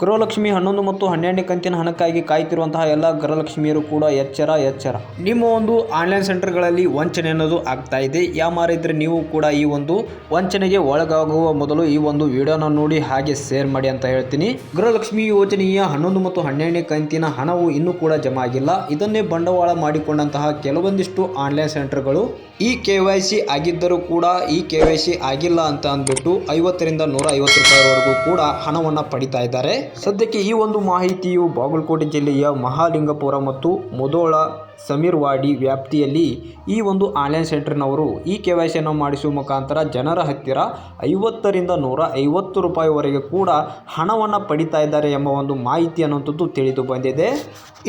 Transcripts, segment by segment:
ಗೃಹಲಕ್ಷ್ಮಿ ಹನ್ನೊಂದು ಮತ್ತು ಹನ್ನೆರಡನೇ ಕಂತಿನ ಹಣಕ್ಕಾಗಿ ಕಾಯ್ತಿರುವಂತಹ ಎಲ್ಲ ಗೃಹಲಕ್ಷ್ಮಿಯರು ಕೂಡ ಎಚ್ಚರ ಎಚ್ಚರ. ನಿಮ್ಮ ಒಂದು ಆನ್ಲೈನ್ ಸೆಂಟರ್ಗಳಲ್ಲಿ ವಂಚನೆ ಅನ್ನೋದು ಆಗ್ತಾ ಇದೆ. ಯಾವ ಮಾರಿದ್ರೆ ನೀವು ಕೂಡ ಈ ಒಂದು ವಂಚನೆಗೆ ಒಳಗಾಗುವ ಮೊದಲು ಈ ಒಂದು ವಿಡಿಯೋನ ನೋಡಿ, ಹಾಗೆ ಶೇರ್ ಮಾಡಿ ಅಂತ ಹೇಳ್ತೀನಿ. ಗೃಹಲಕ್ಷ್ಮಿ ಯೋಜನೆಯ ಹನ್ನೊಂದು ಮತ್ತು ಹನ್ನೆರಡನೇ ಕಂತಿನ ಹಣವು ಇನ್ನೂ ಕೂಡ ಜಮಾ ಆಗಿಲ್ಲ ಇದನ್ನೇ ಬಂಡವಾಳ ಮಾಡಿಕೊಂಡಂತಹ ಕೆಲವೊಂದಿಷ್ಟು ಆನ್ಲೈನ್ ಸೆಂಟರ್ಗಳು ಈ ಕೆ ವೈ ಸಿ ಆಗಿದ್ದರೂ ಕೂಡ ಈ ಕೆ ವೈ ಸಿ ಆಗಿಲ್ಲ ಅಂತ ಅಂದ್ಬಿಟ್ಟು ಐವತ್ತರಿಂದ ನೂರ ಐವತ್ತು ರೂಪಾಯಿವರೆಗೂ ಕೂಡ ಹಣವನ್ನು ಪಡಿತಾ ಇದ್ದಾರೆ. ಸದ್ಯಕ್ಕೆ ಈ ಒಂದು ಮಾಹಿತಿಯು ಬಾಗಲಕೋಟೆ ಜಿಲ್ಲೆಯ ಮಹಾಲಿಂಗಪುರ ಮತ್ತು ಮುದೋಳ ಸಮೀರ್ವಾಡಿ ವ್ಯಾಪ್ತಿಯಲ್ಲಿ ಈ ಒಂದು ಆನ್ಲೈನ್ ಸೆಂಟರ್ನವರು ಈ ಕೆ ವೈ ಸಿಯನ್ನು ಮಾಡಿಸುವ ಮುಖಾಂತರ ಜನರ ಹತ್ತಿರ ಐವತ್ತರಿಂದ ನೂರ ಐವತ್ತು ರೂಪಾಯಿವರೆಗೆ ಕೂಡ ಹಣವನ್ನು ಪಡಿತಾ ಇದ್ದಾರೆ ಎಂಬ ಒಂದು ಮಾಹಿತಿ ಅನ್ನುವಂಥದ್ದು ತಿಳಿದು ಬಂದಿದೆ.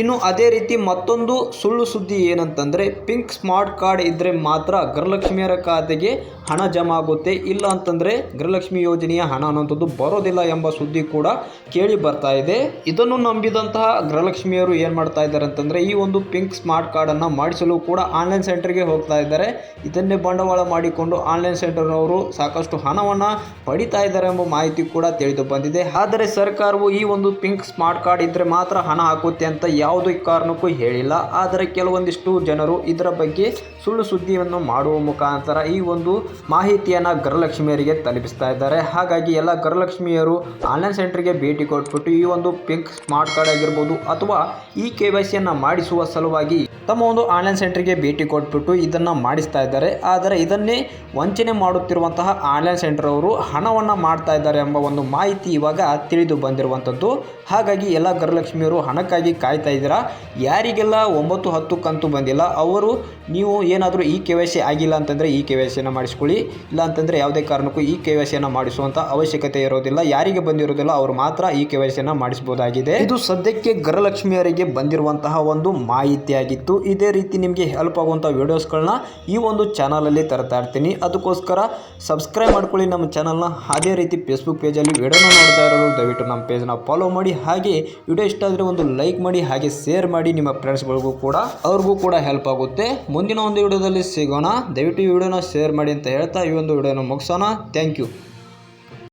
ಇನ್ನು ಅದೇ ರೀತಿ ಮತ್ತೊಂದು ಸುಳ್ಳು ಸುದ್ದಿ ಏನಂತಂದರೆ, ಪಿಂಕ್ ಸ್ಮಾರ್ಟ್ ಕಾರ್ಡ್ ಇದ್ದರೆ ಮಾತ್ರ ಗೃಹಲಕ್ಷ್ಮಿಯರ ಖಾತೆಗೆ ಹಣ ಜಮಾ ಆಗುತ್ತೆ. ಇಲ್ಲ ಅಂತಂದರೆ ಗೃಹಲಕ್ಷ್ಮಿ ಯೋಜನೆಯ ಹಣ ಅನ್ನುವಂಥದ್ದು ಬರೋದಿಲ್ಲ ಎಂಬ ಸುದ್ದಿ ಕೂಡ ಕೇಳಿ ಬರ್ತಾ ಇದೆ. ಇದನ್ನು ನಂಬಿದಂತಹ ಗೃಹಲಕ್ಷ್ಮಿಯರು ಏನು ಮಾಡ್ತಾ ಇದ್ದಾರೆ ಅಂತಂದರೆ, ಈ ಒಂದು ಪಿಂಕ್ ಸ್ಮಾರ್ಟ್ ಕಾರ್ಡನ್ನು ಮಾಡಿಸಲು ಕೂಡ ಆನ್ಲೈನ್ ಸೆಂಟರ್ಗೆ ಹೋಗ್ತಾ ಇದ್ದಾರೆ. ಇದನ್ನೇ ಬಂಡವಾಳ ಮಾಡಿಕೊಂಡು ಆನ್ಲೈನ್ ಸೆಂಟರ್ನವರು ಸಾಕಷ್ಟು ಹಣವನ್ನು ಪಡಿತಾ ಇದ್ದಾರೆ ಎಂಬ ಮಾಹಿತಿ ಕೂಡ ತಿಳಿದು ಬಂದಿದೆ. ಆದರೆ ಸರ್ಕಾರವು ಈ ಒಂದು ಪಿಂಕ್ ಸ್ಮಾರ್ಟ್ ಕಾರ್ಡ್ ಇದ್ದರೆ ಮಾತ್ರ ಹಣ ಹಾಕುತ್ತೆ ಅಂತ ಯಾವುದೇ ಕಾರಣಕ್ಕೂ ಹೇಳಿಲ್ಲ. ಆದರೆ ಕೆಲವೊಂದಿಷ್ಟು ಜನರು ಇದರ ಬಗ್ಗೆ ಸುಳ್ಳು ಸುದ್ದಿಯನ್ನು ಮಾಡುವ ಮುಖಾಂತರ ಈ ಒಂದು ಮಾಹಿತಿಯನ್ನು ಗೃಹಲಕ್ಷ್ಮಿಯರಿಗೆ ತಲುಪಿಸ್ತಾ ಇದ್ದಾರೆ. ಹಾಗಾಗಿ ಎಲ್ಲ ಗೃಹಲಕ್ಷ್ಮಿಯರು ಆನ್ಲೈನ್ ಸೆಂಟರ್ಗೆ ಭೇಟಿ ಕೊಟ್ಬಿಟ್ಟು ಈ ಒಂದು ಪಿಂಕ್ ಸ್ಮಾರ್ಟ್ ಕಾರ್ಡ್ ಆಗಿರ್ಬೋದು ಅಥವಾ ಈ ಕೆ ವೈ ಸಿಯನ್ನು ಮಾಡಿಸುವ ಸಲುವಾಗಿ ತಮ್ಮ ಒಂದು ಆನ್ಲೈನ್ ಸೆಂಟ್ರಿಗೆ ಭೇಟಿ ಕೊಟ್ಬಿಟ್ಟು ಇದನ್ನು ಮಾಡಿಸ್ತಾ ಇದ್ದಾರೆ. ಆದರೆ ಇದನ್ನೇ ವಂಚನೆ ಮಾಡುತ್ತಿರುವಂತಹ ಆನ್ಲೈನ್ ಸೆಂಟರ್ ಅವರು ಹಣವನ್ನು ಮಾಡ್ತಾ ಇದ್ದಾರೆ ಎಂಬ ಒಂದು ಮಾಹಿತಿ ಇವಾಗ ತಿಳಿದು ಬಂದಿರುವಂಥದ್ದು. ಹಾಗಾಗಿ ಎಲ್ಲ ಗೃಹಲಕ್ಷ್ಮಿಯವರು ಹಣಕ್ಕಾಗಿ ಕಾಯ್ತಾ ಇದ್ದೀರಾ? ಯಾರಿಗೆಲ್ಲ ಒಂಬತ್ತು ಹತ್ತು ಕಂತು ಬಂದಿಲ್ಲ, ಅವರು ನೀವು ಏನಾದರೂ ಈ ಕೆ ವೈ ಸಿ ಆಗಿಲ್ಲ ಅಂತಂದರೆ ಈ ಕೆ ವೈ ಸಿಯನ್ನು ಮಾಡಿಸ್ಕೊಳ್ಳಿ. ಇಲ್ಲ ಅಂತಂದರೆ ಯಾವುದೇ ಕಾರಣಕ್ಕೂ ಈ ಕೆ ವೈ ಸಿಯನ್ನು ಮಾಡಿಸುವಂಥ ಅವಶ್ಯಕತೆ ಇರೋದಿಲ್ಲ. ಯಾರಿಗೆ ಬಂದಿರೋದಿಲ್ಲ, ಅವರು ಮಾತ್ರ ಈ ಕೆ ವೈ ಸಿಯನ್ನು ಮಾಡಿಸ್ಬೋದಾಗಿದೆ. ಇದು ಸದ್ಯಕ್ಕೆ ಗೃಹಲಕ್ಷ್ಮಿಯರಿಗೆ ಬಂದಿರುವಂತಹ ಒಂದು ಮಾಹಿತಿಯಾಗಿತ್ತು ಇದೇ ರೀತಿ ನಿಮಗೆ ಹೆಲ್ಪ್ ಆಗುವಂಥ ವೀಡಿಯೋಸ್ಗಳನ್ನ ಈ ಒಂದು ಚಾನಲಲ್ಲಿ ತರ್ತಾ ಇರ್ತೀನಿ. ಅದಕ್ಕೋಸ್ಕರ ಸಬ್ಸ್ಕ್ರೈಬ್ ಮಾಡ್ಕೊಳ್ಳಿ ನಮ್ಮ ಚಾನಲ್ನ ಅದೇ ರೀತಿ ಫೇಸ್ಬುಕ್ ಪೇಜಲ್ಲಿ ವಿಡಿಯೋನ ನೋಡ್ತಾ ಇರೋರು ದಯವಿಟ್ಟು ನಮ್ಮ ಪೇಜ್ನ ಫಾಲೋ ಮಾಡಿ. ಹಾಗೆ ವಿಡಿಯೋ ಇಷ್ಟ ಆದರೆ ಒಂದು ಲೈಕ್ ಮಾಡಿ, ಹಾಗೆ ಶೇರ್ ಮಾಡಿ ನಿಮ್ಮ ಫ್ರೆಂಡ್ಸ್ಗಳಿಗೂ ಕೂಡ, ಅವ್ರಿಗೂ ಕೂಡ ಹೆಲ್ಪ್ ಆಗುತ್ತೆ. ಮುಂದಿನ ಒಂದು ವಿಡಿಯೋದಲ್ಲಿ ಸಿಗೋಣ. ದಯವಿಟ್ಟು ಈ ವಿಡಿಯೋನ ಶೇರ್ ಮಾಡಿ ಅಂತ ಹೇಳ್ತಾ ಈ ಒಂದು ವಿಡಿಯೋನ ಮುಗಿಸೋಣ. Thank you